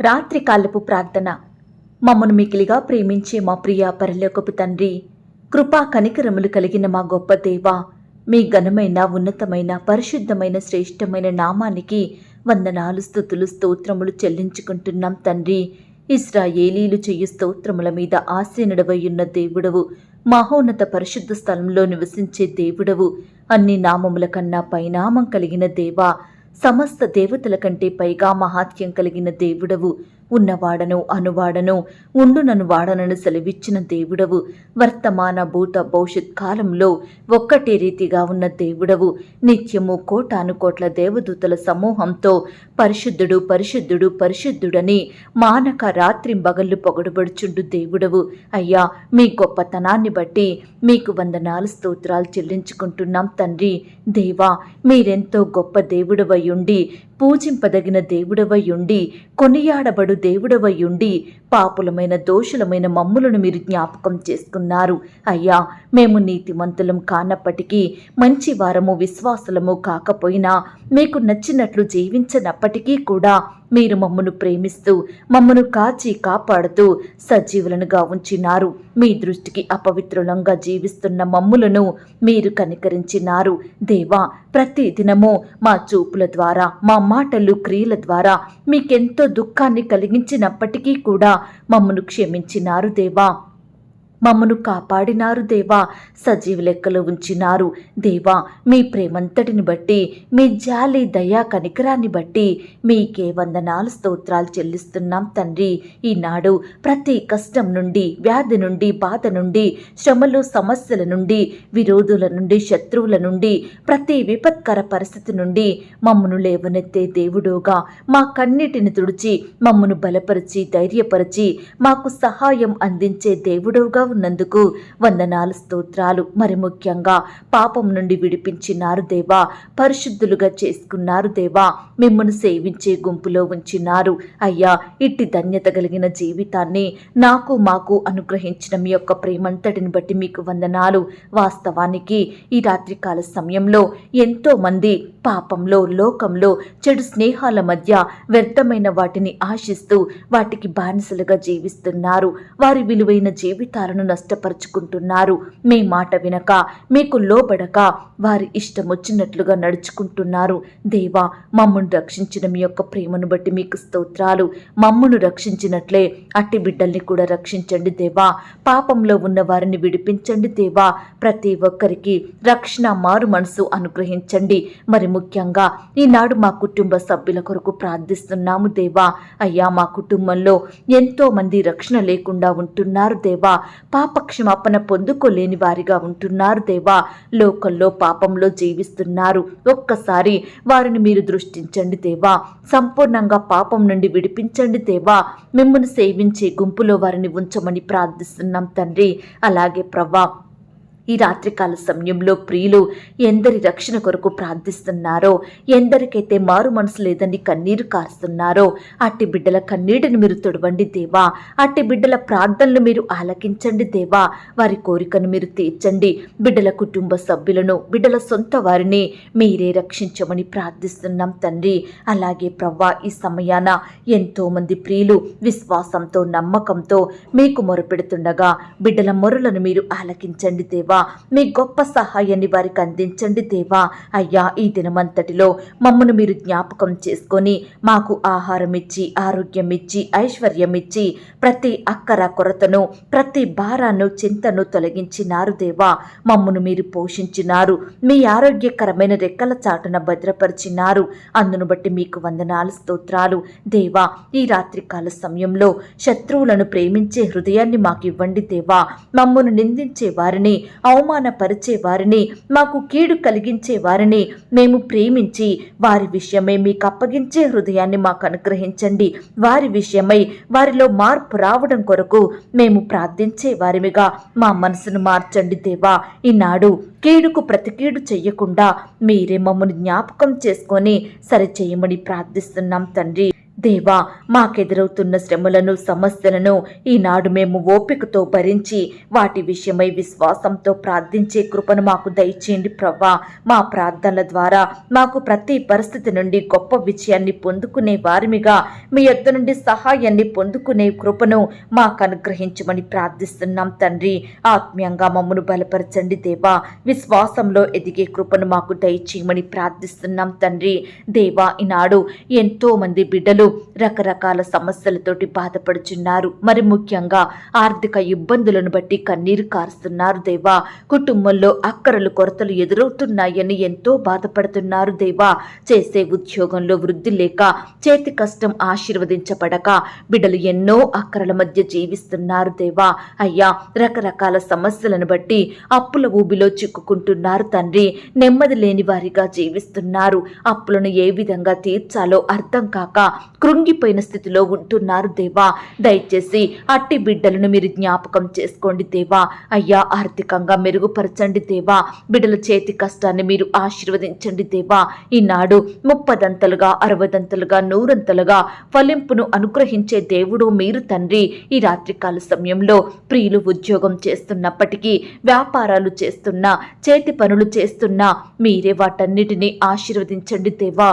రాత్రి కాలపు ప్రార్థన. మమ్మను మికిలిగా ప్రేమించే మా ప్రియ పరలోకపు తండ్రి కృపా కనికరములు కలిగిన మా గొప్ప దేవ మీ ఘనమైన ఉన్నతమైన పరిశుద్ధమైన శ్రేష్టమైన నామానికి వందనాలు స్థుతులు స్తోత్రములు చెల్లించుకుంటున్నాం తండ్రి. ఇస్రాయేలీలు చెయ్యి స్తోత్రముల మీద ఆసీనుడవయ్యున్న దేవుడవు మహోన్నత పరిశుద్ధ స్థలంలో నివసించే దేవుడవు అన్ని నామముల కన్నా పైనామం కలిగిన దేవా సమస్త దేవతల కంటే పైగా మహాత్యం కలిగిన దేవుడవు. ఉన్నవాడను అనువాడను ఉండునను వాడనను సెలవిచ్చిన దేవుడవు. వర్తమాన భూత భవిష్యత్ కాలంలో ఒక్కటే రీతిగా ఉన్న దేవుడవు. నిత్యము కోటాను కోట్ల దేవదూతల సమూహంతో పరిశుద్ధుడు పరిశుద్ధుడు పరిశుద్ధుడని మానక రాత్రి బగళ్ళు పొగడబడుచుండు దేవుడవు. అయ్యా మీ గొప్పతనాన్ని బట్టి మీకు వందనాలు స్తోత్రాలు చెల్లించుకుంటున్నాం తండ్రి. దేవా మీరెంతో గొప్ప దేవుడవయ్యుండి పూజింపదగిన దేవుడవయుండి కొనియాడబడు దేవుడవయుండి పాపులమైన దోషులమైన మమ్ములను మీరు జ్ఞాపకం చేసుకున్నారు. అయ్యా మేము నీతిమంతులం కానప్పటికీ మంచి వారము విశ్వాసులము కాకపోయినా మీకు నచ్చినట్లు జీవించనప్పటికీ కూడా మీరు మమ్మను ప్రేమిస్తూ మమ్మను కాచి కాపాడుతూ సజీవులనుగా ఉంచినారు. మీ దృష్టికి అపవిత్రులంగా జీవిస్తున్న మమ్ములను మీరు కనికరించినారు. దేవా ప్రతి దినము మా చూపుల ద్వారా మా మాటలు క్రియల ద్వారా మీకెంతో దుఃఖాన్ని కలిగించినప్పటికీ కూడా మమ్మను క్షమించినారు దేవా. మమ్మను కాపాడినారు దేవా. సజీవ లెక్కలో ఉంచినారు. దేవా మీ ప్రేమంతటిని బట్టి మీ జాలి దయా కనికరాన్ని బట్టి మీకే వందనాలు స్తోత్రాలు చెల్లిస్తున్నాం తండ్రి. ఈనాడు ప్రతి కష్టం నుండి వ్యాధి నుండి బాధ నుండి శ్రమలు సమస్యల నుండి విరోధుల నుండి శత్రువుల నుండి ప్రతి విపత్కర పరిస్థితి నుండి మమ్మను లేవనెత్తే దేవుడోగా. మా కన్నిటిని తుడిచి మమ్మను బలపరిచి ధైర్యపరిచి మాకు సహాయం అందించే దేవుడోగా ఉన్నందుకు వందనాలు స్తోత్రాలు. మరి ముఖ్యంగా పాపం నుండి విడిపించినారు దేవా. పరిశుద్ధులుగా చేసుకున్నారు దేవా. మిమ్మల్ని సేవించే గుంపులో ఉంచినారు. అయ్యా ఇట్టి ధన్యత కలిగిన జీవితాన్ని నాకు మాకు అనుగ్రహించిన మీ యొక్క ప్రేమంతటిని బట్టి మీకు వందనాలు. వాస్తవానికి ఈ రాత్రికాల సమయంలో ఎంతో మంది పాపంలో లోకంలో చెడు స్నేహాల మధ్య వ్యర్థమైన వాటిని ఆశిస్తూ వాటికి బానిసలుగా జీవిస్తున్నారు. వారి విలువైన జీవితాలను నష్టపరుచుకుంటున్నారు. మీ మాట వినక మీకు లోబడక వారి ఇష్టం వచ్చినట్లుగా నడుచుకుంటున్నారు. దేవా మమ్మను రక్షించిన మీ యొక్క ప్రేమను బట్టి మీకు స్తోత్రాలు. మమ్మను రక్షించినట్లే అట్టి బిడ్డల్ని కూడా రక్షించండి దేవా. పాపంలో ఉన్న వారిని విడిపించండి దేవా. ప్రతి ఒక్కరికి రక్షణ మారు మనసు అనుగ్రహించండి. మరి ముఖ్యంగా ఈనాడు మా కుటుంబ సభ్యుల కొరకు ప్రార్థిస్తున్నాము దేవా. అయ్యా మా కుటుంబంలో ఎంతో మంది రక్షణ లేకుండా ఉంటున్నారు దేవా. పాప క్షమాపణ పొందుకోలేని వారిగా ఉంటున్నారు దేవా. లోకల్లో పాపంలో జీవిస్తున్నారు. ఒక్కసారి వారిని మీరు దృష్టించండి దేవా. సంపూర్ణంగా పాపం నుండి విడిపించండి దేవా. మిమ్మల్ని సేవించే గుంపులో వారిని ఉంచమని ప్రార్థిస్తున్నాం తండ్రి. అలాగే ప్రవ్వా ఈ రాత్రికాల సమయంలో ప్రియులు ఎందరి రక్షణ కొరకు ప్రార్థిస్తున్నారో ఎందరికైతే మారు మనసు లేదని కన్నీరు కారుస్తున్నారో అట్టి బిడ్డల కన్నీటిని మీరు తొడవండి దేవా. అట్టి బిడ్డల ప్రార్థనలు మీరు ఆలకించండి దేవా. వారి కోరికను మీరు తీర్చండి. బిడ్డల కుటుంబ సభ్యులను బిడ్డల సొంత వారిని మీరే రక్షించమని ప్రార్థిస్తున్నాం తండ్రి. అలాగే ప్రవ్వా ఈ సమయాన ఎంతోమంది ప్రియులు విశ్వాసంతో నమ్మకంతో మీకు మొరపెడుతుండగా బిడ్డల మొరలను మీరు ఆలకించండి దేవా. మీ గొప్ప సహాయాన్ని వారికి అందించండి దేవా. అయ్యా ఈ దినమంతటిలో మమ్మను మీరు జ్ఞాపకం చేసుకొని మాకు ఆహారం ఇచ్చి ఆరోగ్యం ఇచ్చి ఐశ్వర్యం ఇచ్చి ప్రతి అక్కర కొరతను ప్రతి భారాన్ని చింతను తొలగించినారు దేవా. మమ్మను మీరు పోషించినారు మీ ఆరోగ్యకరమైన రెక్కల చాటున భద్రపరిచినారు. అందును బట్టి మీకు వందనాలు స్తోత్రాలు. దేవా ఈ రాత్రికాల సమయంలో శత్రువులను ప్రేమించే హృదయాన్ని మాకు ఇవ్వండి దేవా. మమ్మను నిందించే వారిని అవమానపరిచే వారిని మాకు కీడు కలిగించే వారిని మేము ప్రేమించి వారి విషయమై మీకు అప్పగించే హృదయాన్ని మాకు అనుగ్రహించండి. వారి విషయమై వారిలో మార్పు రావడం కొరకు మేము ప్రార్థించే వారిమిగా మా మనసును మార్చండి దేవా. ఈనాడు కీడుకు ప్రతికీడు చెయ్యకుండా మీరే మమ్మల్ని జ్ఞాపకం చేసుకొని సరిచేయమని ప్రార్థిస్తున్నాం తండ్రి. దేవా మాకెదురవుతున్న శ్రమలను సమస్యలను ఈనాడు మేము ఓపికతో భరించి వాటి విషయమై విశ్వాసంతో ప్రార్థించే కృపను మాకు దయచేయండి ప్రవ్వా. మా ప్రార్థనల ద్వారా మాకు ప్రతి పరిస్థితి నుండి గొప్ప విజయాన్ని పొందుకునే వారిమిగా మీ యొద్ద నుండి సహాయాన్ని పొందుకునే కృపను మాకు అనుగ్రహించమని ప్రార్థిస్తున్నాం తండ్రి. ఆత్మీయంగా మమ్మను బలపరచండి దేవా. విశ్వాసంలో ఎదిగే కృపను మాకు దయచేయమని ప్రార్థిస్తున్నాం తండ్రి. దేవా ఈనాడు ఎంతో మంది బిడ్డలు రకరకాల సమస్యలతోటి బాధపడుచున్నారు. మరి ముఖ్యంగా ఆర్థిక ఇబ్బందులను బట్టి కన్నీరు కారుస్తున్నారు దేవా. కుటుంబంలో అక్కరలు కొరతలు ఎదురవుతున్నాయని ఎంతో బాధపడుతున్నారు దేవా. చేసే ఉద్యోగంలో వృద్ధి లేక చేతి కష్టం ఆశీర్వదించబడక బిడ్డలు ఎన్నో అక్కరల మధ్య జీవిస్తున్నారు దేవా. అయ్యా రకరకాల సమస్యలను బట్టి అప్పుల ఊబిలో చిక్కుకుంటున్నారు తండ్రి. నెమ్మది లేని వారిగా జీవిస్తున్నారు. అప్పులను ఏ విధంగా తీర్చాలో అర్థం కాక కృంగిపోయిన స్థితిలో ఉంటున్నారు దేవా. దయచేసి అట్టి బిడ్డలను మీరు జ్ఞాపకం చేసుకోండి దేవా. అయ్యా ఆర్థికంగా మెరుగుపరచండి దేవా. బిడ్డల చేతి కష్టాన్ని మీరు ఆశీర్వదించండి దేవా. ఈనాడు ముప్పదంతలుగా అరవదంతలుగా నూరంతలుగా ఫలింపును అనుగ్రహించే దేవుడు మీరు తండ్రి. ఈ రాత్రికాల సమయంలో ప్రియులు ఉద్యోగం చేస్తున్నప్పటికీ వ్యాపారాలు చేస్తున్నా చేతి పనులు చేస్తున్నా మీరే వాటన్నిటినీ ఆశీర్వదించండి దేవా.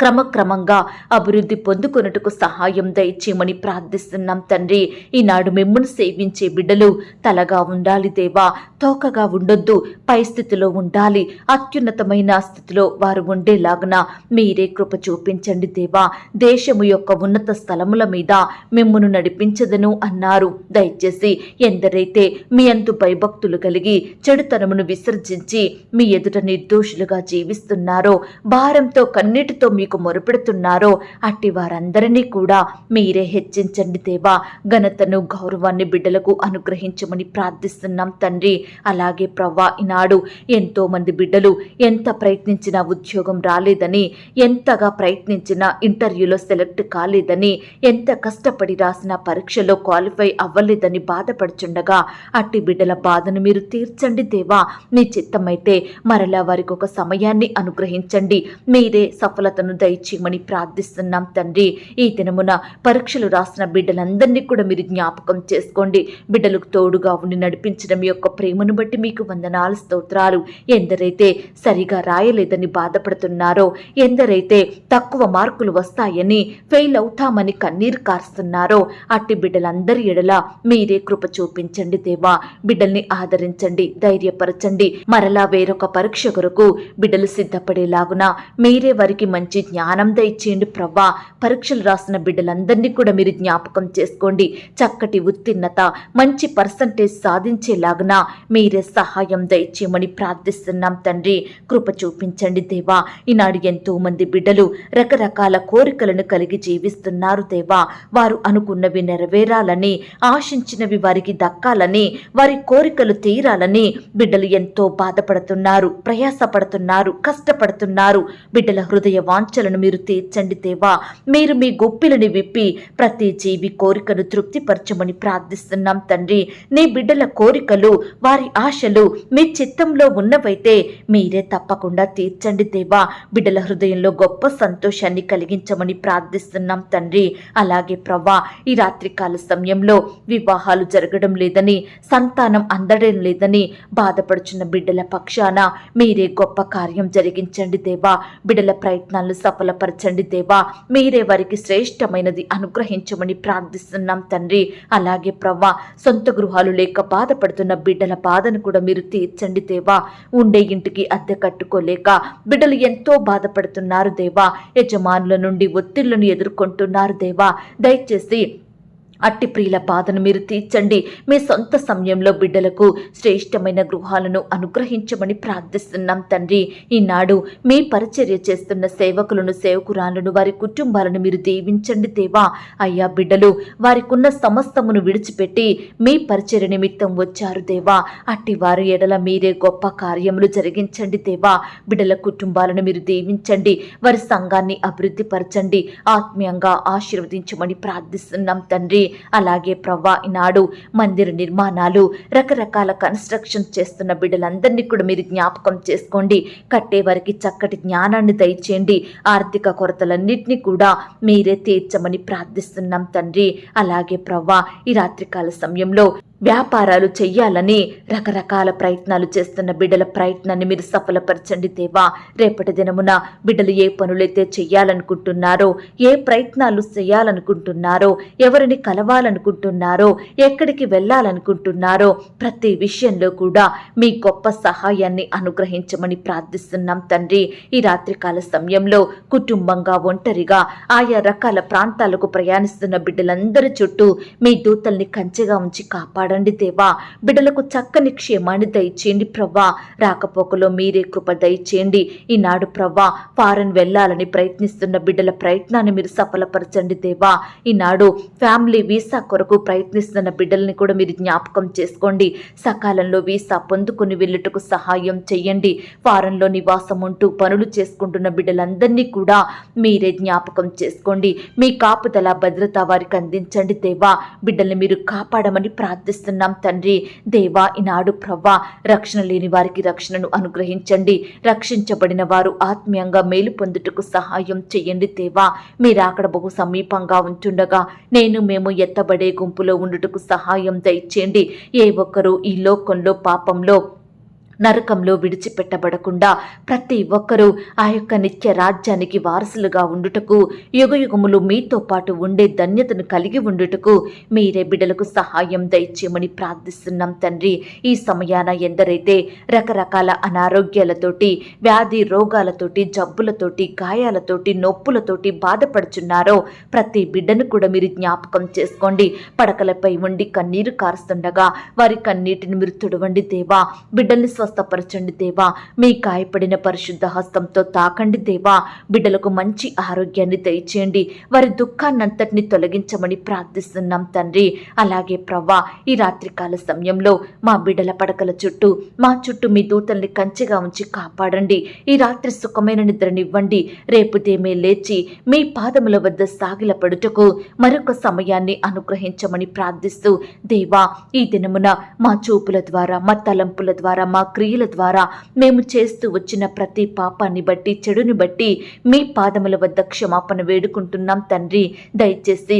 క్రమక్రమంగా అభివృద్ధి పొందుకొనుటకు సహాయం దయచేయమని ప్రార్థిస్తున్నాం తండ్రి. ఈనాడు మిమ్మును సేవించే బిడ్డలు తలగా ఉండాలి దేవా. తోకగా ఉండొద్దు పై స్థితిలో ఉండాలి. అత్యున్నతమైన స్థితిలో వారు ఉండేలాగున మీరే కృప చూపించండి దేవా. దేశము యొక్క ఉన్నత స్థలముల మీద మిమ్మును నడిపించదను అన్నారు. దయచేసి ఎందరైతే మీ అంతు భయభక్తులు కలిగి చెడుతనమును విసర్జించి మీ ఎదుట నిర్దోషులుగా జీవిస్తున్నారో భారంతో కన్నీటితో మీకు మొరుపెడుతున్నారో అట్టి వారందరినీ కూడా మీరే హెచ్చించండి దేవా. ఘనతను గౌరవాన్ని బిడ్డలకు అనుగ్రహించమని ప్రార్థిస్తున్నాం తండ్రి. అలాగే ప్రవ్వా ఈనాడు ఎంతో మంది బిడ్డలు ఎంత ప్రయత్నించినా ఉద్యోగం రాలేదని ఎంతగా ప్రయత్నించినా ఇంటర్వ్యూలో సెలెక్ట్ కాలేదని ఎంత కష్టపడి రాసిన పరీక్షలో క్వాలిఫై అవ్వలేదని బాధపడుచుండగా అట్టి బిడ్డల బాధను మీరు తీర్చండి దేవా. మీ చిత్తమైతే మరలా వారికి ఒక సమయాన్ని అనుగ్రహించండి. మీరే సఫలతను దయచేయమని ప్రార్థిస్తున్నాం తండ్రి. ఈ దినమున పరీక్షలు రాసిన బిడ్డలందరినీ కూడా మీరు జ్ఞాపకం చేసుకోండి. బిడ్డలకు తోడుగా ఉండి నడిపించడం యొక్క ప్రేమను బట్టి మీకు వందనాలు స్తోత్రాలు. ఎందరైతే సరిగా రాయలేదని బాధపడుతున్నారో ఎందరైతే తక్కువ మార్కులు వస్తాయని ఫెయిల్ అవుతామని కన్నీరు కారుస్తున్నారో అట్టి బిడ్డలందరి ఎడల మీరే కృప చూపించండి దేవా. బిడ్డల్ని ఆదరించండి ధైర్యపరచండి. మరలా వేరొక పరీక్ష కొరకు బిడ్డలు సిద్ధపడేలాగున మీరే వారికి మంచి జ్ఞానం దయచేయండి ప్రవ్వా. పరీక్షలు రాసిన బిడ్డలందరినీ కూడా మీరు జ్ఞాపకం చేసుకోండి. చక్కటి ఉత్తీర్ణత మంచి పర్సంటేజ్ సాధించేలాగున మీరే సహాయం దయచేయమని ప్రార్థిస్తున్నాం తండ్రి. కృప చూపించండి దేవా. ఈనాడు ఎంతో మంది బిడ్డలు రకరకాల కోరికలను కలిగి జీవిస్తున్నారు దేవా. వారు అనుకున్నవి నెరవేరాలని ఆశించినవి వారికి దక్కాలని వారి కోరికలు తీరాలని బిడ్డలు ఎంతో బాధపడుతున్నారు ప్రయాసపడుతున్నారు కష్టపడుతున్నారు. బిడ్డల హృదయ వాంఛలను మీరు తీర్చండి దేవా. మీరు మీ గొప్పిలని విప్పి ప్రతి జీవి కోరికను తృప్తిపరచమని ప్రార్థిస్తున్నాం తండ్రి. నీ బిడ్డల కోరికలు వారి ఆశలు మీ చిత్తంలో ఉన్నవైతే మీరే తప్పకుండా తీర్చండి దేవా. బిడ్డల హృదయంలో గొప్ప సంతోషాన్ని కలిగించమని ప్రార్థిస్తున్నాం తండ్రి. అలాగే ప్రవ్వా ఈ రాత్రికాల సమయంలో వివాహాలు జరగడం లేదని సంతానం అందడం లేదని బాధపడుచున్న బిడ్డల పక్షాన మీరే గొప్ప కార్యం జరిగించండి దేవా. బిడ్డల ప్రయత్నాలను సఫలపరచండి దేవా. మీరే వారికి శ్రేష్టమైనది అనుగ్రహించమని ప్రార్థిస్తున్నాం తండ్రి. అలాగే ప్రవ్వా సొంత గృహాలు లేక బాధపడుతున్న బిడ్డల బాధను కూడా మీరు తీర్చండి దేవా. ఉండే ఇంటికి అద్దె కట్టుకోలేక బిడ్డలు ఎంతో బాధపడుతున్నారు దేవా. యజమానుల నుండి ఒత్తిళ్ళను ఎదుర్కొంటున్నారు దేవా. దయచేసి అట్టి ప్రియుల బాధను మీరు తీర్చండి. మీ సొంత సమయంలో బిడ్డలకు శ్రేష్టమైన గృహాలను అనుగ్రహించమని ప్రార్థిస్తున్నాం తండ్రి. ఈనాడు మీ పరిచర్య చేస్తున్న సేవకులను సేవకురాలను వారి కుటుంబాలను మీరు దీవించండి దేవా. అయ్యా బిడ్డలు వారికున్న సమస్తమును విడిచిపెట్టి మీ పరిచర్య నిమిత్తం వచ్చారు దేవా. అట్టి వారి ఎడల మీరే గొప్ప కార్యములు జరిగించండి దేవా. బిడ్డల కుటుంబాలను మీరు దీవించండి. వారి సంఘాన్ని అభివృద్ధి పరచండి ఆత్మీయంగా ఆశీర్వదించమని ప్రార్థిస్తున్నాం తండ్రి. అలాగే ప్రవ్వా ఈనాడు మందిర నిర్మాణాలు రకరకాల కన్స్ట్రక్షన్ చేస్తున్న బిడ్డలందరినీ కూడా మీరు జ్ఞాపకం చేసుకోండి. కట్టే వారికి చక్కటి జ్ఞానాన్ని దయచేయండి. ఆర్థిక కొరతలన్నింటినీ కూడా మీరే తీర్చమని ప్రార్థిస్తున్నాం తండ్రి. అలాగే ప్రవ్వా ఈ రాత్రికాల సమయంలో వ్యాపారాలు చెయ్యాలని రకరకాల ప్రయత్నాలు చేస్తున్న బిడ్డల ప్రయత్నాన్ని మీరు సఫలపరచండి దేవా. రేపటి దినమున బిడ్డలు ఏ పనులైతే చెయ్యాలనుకుంటున్నారో ఏ ప్రయత్నాలు చేయాలనుకుంటున్నారో ఎవరిని కలవాలనుకుంటున్నారో ఎక్కడికి వెళ్ళాలనుకుంటున్నారో ప్రతి విషయంలో కూడా మీ గొప్ప సహాయాన్ని అనుగ్రహించమని ప్రార్థిస్తున్నాం తండ్రి. ఈ రాత్రికాల సమయంలో కుటుంబంగా ఒంటరిగా ఆయా రకాల ప్రాంతాలకు ప్రయాణిస్తున్న బిడ్డలందరి చుట్టూ మీ దూతల్ని కంచెగా ఉంచి రండి దేవా. బిడ్డలకు చక్కని క్షేమాన్ని దయచేయండి ప్రవ్వా. రాకపోకలో మీరే కృప దయచేయండి. ఈనాడు ప్రవ్వా ఫారెన్ వెళ్ళాలని ప్రయత్నిస్తున్న బిడ్డల ప్రయత్నాన్ని మీరు సఫలపరచండి దేవా. ఈనాడు ఫ్యామిలీ వీసా కొరకు ప్రయత్నిస్తున్న బిడ్డల్ని కూడా మీరు జ్ఞాపకం చేసుకోండి. సకాలంలో వీసా పొందుకుని వెళ్ళుటకు సహాయం చేయండి ఫారెన్లో నివాసం ఉంటూ పనులు చేసుకుంటున్న బిడ్డలందరినీ కూడా మీరే జ్ఞాపకం చేసుకోండి. మీ కాపుదల భద్రత వారికి అందించండి దేవా. బిడ్డల్ని మీరు కాపాడమని ప్రార్థిస్తున్నాం తండ్రి. దేవా ఈనాడు ప్రవ్వా రక్షణ లేని వారికి రక్షణను అనుగ్రహించండి. రక్షించబడిన వారు ఆత్మీయంగా మేలు పొందుటకు సహాయం చేయండి దేవా. మీరు అక్కడ బహు సమీపంగా ఉంటుండగా నేను మేము ఎత్తబడే గుంపులో ఉండుటకు సహాయం దయచేయండి. ఏ ఒక్కరూ ఈ లోకంలో పాపంలో నరకంలో విడిచిపెట్టబడకుండా ప్రతి ఒక్కరూ ఆ యొక్క నిత్య రాజ్యానికి వారసులుగా ఉండుటకు యుగయుగములు మీతో పాటు ఉండే ధన్యతను కలిగి ఉండుటకు మీరే బిడ్డలకు సహాయం దయచేయమని ప్రార్థిస్తున్నాం తండ్రి. ఈ సమయాన ఎందరైతే రకరకాల అనారోగ్యాలతోటి వ్యాధి రోగాలతోటి జబ్బులతోటి గాయాలతోటి నొప్పులతోటి బాధపడుచున్నారో ప్రతి బిడ్డను కూడా మీరు జ్ఞాపకం చేసుకోండి. పడకలపై ఉండి కన్నీరు కారుస్తుండగా వారి కన్నీటిని మీరు తుడవండి దేవా. బిడ్డల్ని స్వస్థపరచండి దేవా. మీ గాయపడిన పరిశుద్ధ హస్తంతో తాకండి దేవా. బిడ్డలకు మంచి ఆరోగ్యాన్ని దయచేయండి. వారి దుఃఖాన్నంతటిని తొలగించమని ప్రార్థిస్తున్నాం తండ్రి. అలాగే ప్రవ్వా ఈ రాత్రికాల సమయంలో మా బిడ్డల పడకల చుట్టూ మా చుట్టూ మీ దూతల్ని కంచెగా ఉంచి కాపాడండి. ఈ రాత్రి సుఖమైన నిద్రనివ్వండి. రేపు దేమే లేచి మీ పాదముల వద్ద సాగిల పడుటకు మరొక సమయాన్ని అనుగ్రహించమని ప్రార్థిస్తూ దేవా ఈ దినమున మా చూపుల ద్వారా మా తలంపుల ద్వారా మా క్రియల ద్వారా మేము చేస్తూ వచ్చిన ప్రతి పాపాన్ని బట్టి చెడుని బట్టి మీ పాదముల వద్ద క్షమాపణ వేడుకుంటున్నాం తండ్రి. దయచేసి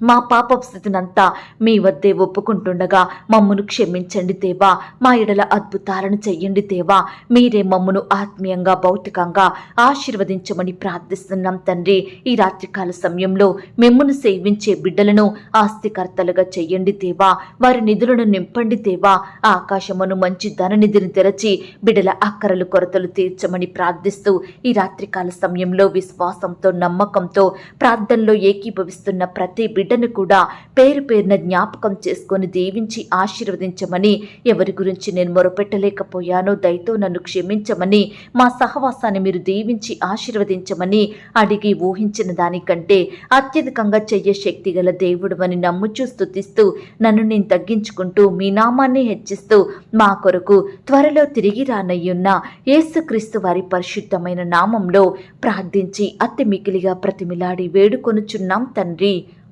మా పాప స్థితినంతా మీ వద్దే ఒప్పుకుంటుండగా మమ్మను క్షమించండి దేవా. మా ఎడల అద్భుతాలను చెయ్యండి దేవా. మీరే మమ్మను ఆత్మీయంగా భౌతికంగా ఆశీర్వదించమని ప్రార్థిస్తున్నాం తండ్రి. ఈ రాత్రికాల సమయంలో మిమ్మను సేవించే బిడ్డలను ఆస్తికర్తలుగా చెయ్యండి దేవా. వారి నిధులను నింపండి దేవా. ఆకాశమును మంచి ధననిధిని తెరచి బిడ్డల అక్కరలు కొరతలు తీర్చమని ప్రార్థిస్తూ ఈ రాత్రికాల సమయంలో విశ్వాసంతో నమ్మకంతో ప్రార్థనలో ఏకీభవిస్తున్న ప్రతి బిడ్డను కూడా పేరు పేరున జ్ఞాపకం చేసుకొని దీవించి ఆశీర్వదించమని ఎవరి గురించి నేను మొరపెట్టలేకపోయానో దయతో నన్ను క్షమించమని మా సహవాసాన్ని మీరు దీవించి ఆశీర్వదించమని అడిగి ఊహించిన దానికంటే అత్యధికంగా చెయ్యే శక్తి గల దేవుడు అని నమ్ముచూ స్థుతిస్తూ నన్ను నేను తగ్గించుకుంటూ మీ నామాన్ని హెచ్చిస్తూ మా కొరకు త్వరలో తిరిగి రానయ్యున్న యేసుక్రీస్తు వారి పరిశుద్ధమైన నామంలో ప్రార్థించి అతి మికిలిగా ప్రతిమిలాడి వేడుకొనుచున్నాం తండ్రి.